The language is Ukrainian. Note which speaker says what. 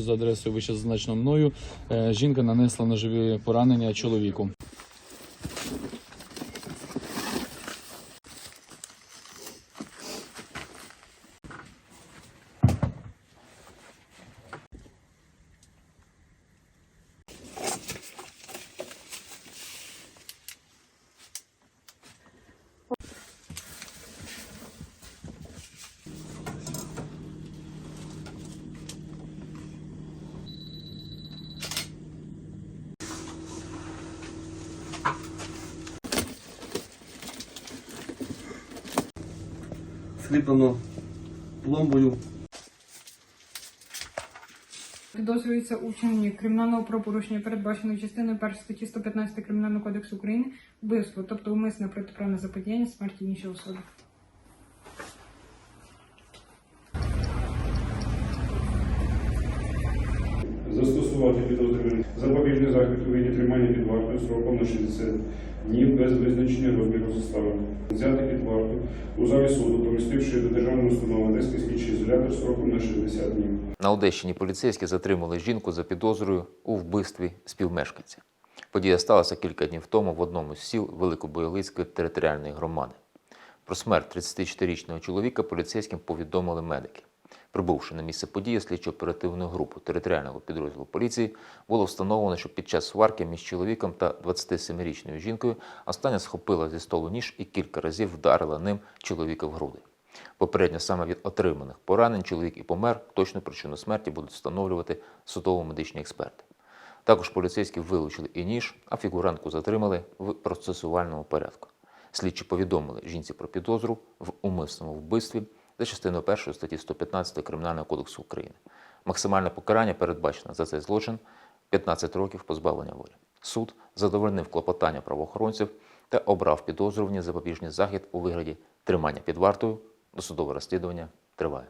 Speaker 1: За адресою вищезазначено мною е, жінка нанесла ножові поранення чоловіку.
Speaker 2: Скріплено пломбою.
Speaker 3: Підозрюється у вчиненні кримінального правопорушення, передбаченого частиною 1 статті 115 Кримінального кодексу України, вбивство, тобто умисне протиправне заподіяння смерті іншої особи.
Speaker 4: Застосувати підозрюваний запобіжний захід у виді тримання під вартою сроком на 60 днів без визначення розміру застави. Взяти під варту у залі суду, помістивши до державної установи Одеський слідчий ізолятор сроком на 60 днів.
Speaker 5: На Одещині поліцейські затримали жінку за підозрою у вбивстві співмешканця. Подія сталася кілька днів тому в одному з сіл Великобоялицької територіальної громади. Про смерть 34-річного чоловіка поліцейським повідомили медики. Прибувши на місце події слідчо-оперативну групу територіального підрозділу поліції, було встановлено, що під час сварки між чоловіком та 27-річною жінкою остання схопила зі столу ніж і кілька разів вдарила ним чоловіка в груди. Попередньо саме від отриманих поранень чоловік і помер. Точну причину смерті будуть встановлювати судово-медичні експерти. Також поліцейські вилучили і ніж, а фігурантку затримали в процесуальному порядку. Слідчі повідомили жінці про підозру в умисному вбивстві за частиною 1 статті 115 Кримінального кодексу України. Максимальне покарання передбачено за цей злочин 15 років позбавлення волі. Суд задовольнив клопотання правоохоронців та обрав підозрювані запобіжний захід у вигляді тримання під вартою. Досудове розслідування триває.